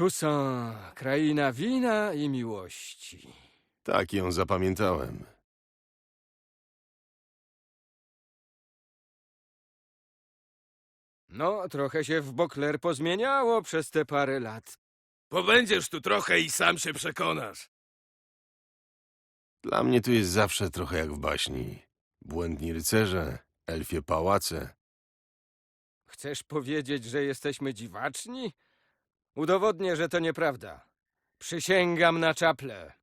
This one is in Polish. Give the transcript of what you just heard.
Tucson, kraina wina i miłości. Tak ją zapamiętałem. No, trochę się w Bokler pozmieniało przez te parę lat. Pobędziesz tu trochę i sam się przekonasz. Dla mnie tu jest zawsze trochę jak w baśni. Błędni rycerze, elfie pałace. Chcesz powiedzieć, że jesteśmy dziwaczni? Udowodnię, że to nieprawda. Przysięgam na czaple.